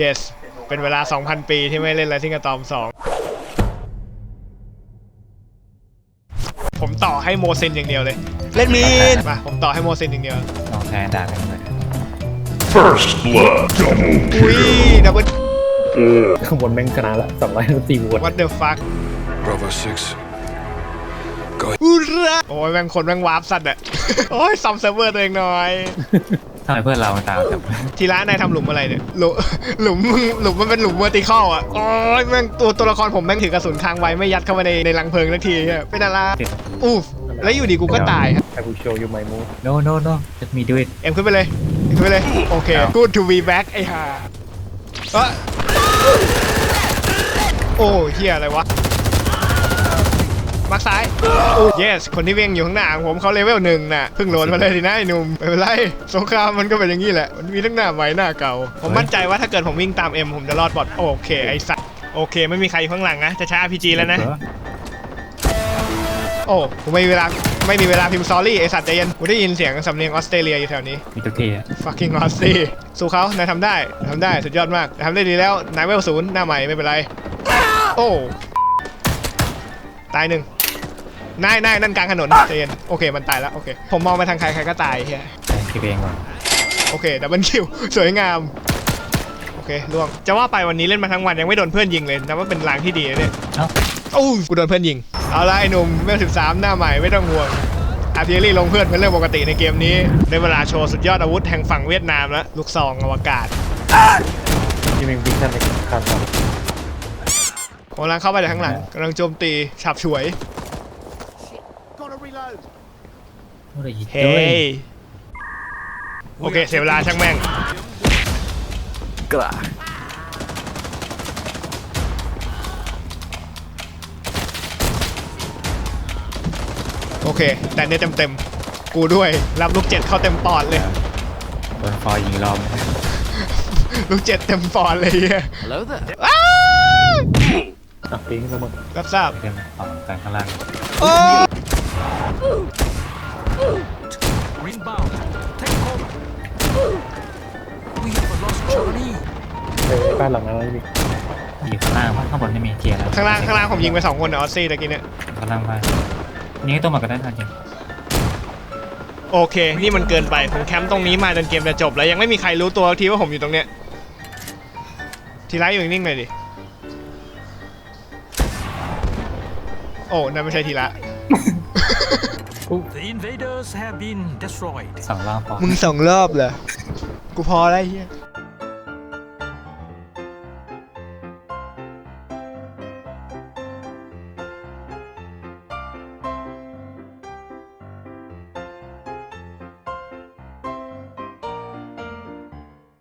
yes เป็นเวลา 2,000 ปีที่ไม่เล่นอะไรที่กระตอม 2 ผมต่อให้โมเซนอย่างเดียวเลย เล่นมีดมาผมต่อให้โมเซนอย่างเดียว ลองแพ้ด่ากันเลย First blood. Double อุ้ย kill. ดับเบิลข้างบนแม่งชนะละสองร้อยสี่วน what the fuck Bravo 6. อุระโอ้ยแม่งคนแม่งวาร์ปสัตว์อะโอ้ยซัมเซิร์ฟเวอร์ตัวเองหน่อยทำไมเพื่อนเราตามจับทีร้านนายทำหลุมอะไรเนี่ยหลุมหลุมหลุมมันเป็นหลุมเวอร์ติคอลอะโอ้ยแม่งตัวตัวละครผมแม่งถือกระสุนค้างไว้ไม่ยัดเข้ามาในในรังเพลิงสักทีอะเป็นอะไรติดอู้แล้วอยู่ดีกูก็ตายครับไอบูโชยูไมมู no no no let me do it เอ็มขึ้นไปเลยเอ็มขึ้นไปเลยโอเค good to be back ไอ้ห่าเอะโอ้เฮียอะไรวะ มักซ้ายโอ้ yes คนที่เวียงอยู่ข้างหน้าของผมเขาเลเวลหนึ่งน่ะเพิ่งโหลดมาเลยทีนะไอ้หนุ่มไม่เป็นไรสงครามมันก็เป็นอย่างนี้แหละ มันมีทั้งหน้าใหม่หน้าเก่า ผมมั่นใจว่าถ้าเกิดผมวิ่งตามเอ็มผมจะรอดปลอดโอเคไอ้สัสโอเค ไม่มีใครอยู่ข้างหลังนะจะช้า RPG แล้วนะ โอ้ผมไม่มีเวลาไม่มีเวลาพิมพ์ sorry ไอ้สัตว์ใจเย็นกูได้ยินเสียงสำเนียงออสเตรเลียอยู่แถวนี้ มีทุกทีอะ fucking Aussie สู้เขานายทำได้ทำได้สุดยอดมากทำได้ดีแล้วนายเวลศูนย์หน้าใหม่ไม่เป็นไร โอ้ ตายหนึ่ง นายนายนั่นกลางถนนใจเย็นโอเคมันตายแล้วโอเคผมมองไปทางใครใครก็ตายเฮียแพ้คิดเองก่อนโอเคดับเบิลคิวสวยงามโอเคล่วงจะว่าไปวันนี้เล่นมาทั้งวันยังไม่โดนเพื่อนยิงเลยนับว่าเป็นลางที่ดีนะเนี่ยเอ้าโอ้ยกูโดนเพื่อนยิงเอาละไอ้หนุ่มเวลสิบสามหน้าใหม่ไม่ต้องห่วงอาร์เทอรี่ลงเพื่อนเป็นเรื่องปกติในเกมนี้ได้เวลาโชว์สุดยอดอาวุธแห่งฝั่งเวียดนามแล้วลูกซองอวกาศที่มีวิชั่นในการทผมกำลังเข้าไปจากข้างหลังกำลังโจมตีฉับฉวย โอ้ยยิงเฮ้ด้วยยโอเค เสียเวลาช่างแม่งกล้าโอเค แต่เนี่ยเต็มๆ กูด้วย รับลูกเจ็ดเข้าเต็มปอดเลย โดนฟอยยิงรอบลูกเจ็ดเต็มปอดเลยเหี้ยฮัลโหลเด้ออ้าวำอะปิ้งแล้วมึงรับทราบเรื่องของการข้างล่างโอ้ Inbound. Take cover. We have a lost Johnny. ไปบ้านหลังนั้นมียิงข้างล่างข้างบนไม่มีเทียร์แล้วข้างล่างข้างล่างผมยิงไปสองคนนะออสซี่ตะกี้เนี่ยข้างล่างไปยิงให้ตัวมาก็ได้ทันจริงโอเค นี่มันเกินไป ผมแคมป์ตรงนี้มาจนเกมจะจบแล้ว ยังไม่มีใครรู้ตัวทีว่าผมอยู่ตรงเนี้ย ทีไรอยู่นิ่งๆหน่อยดิ โอ้นั่นไม่ใช่ทีละ The invaders have been destroyed. สองรอบพอมึงสองรอบเหรอ กูพอแล้วไอ้เฮีย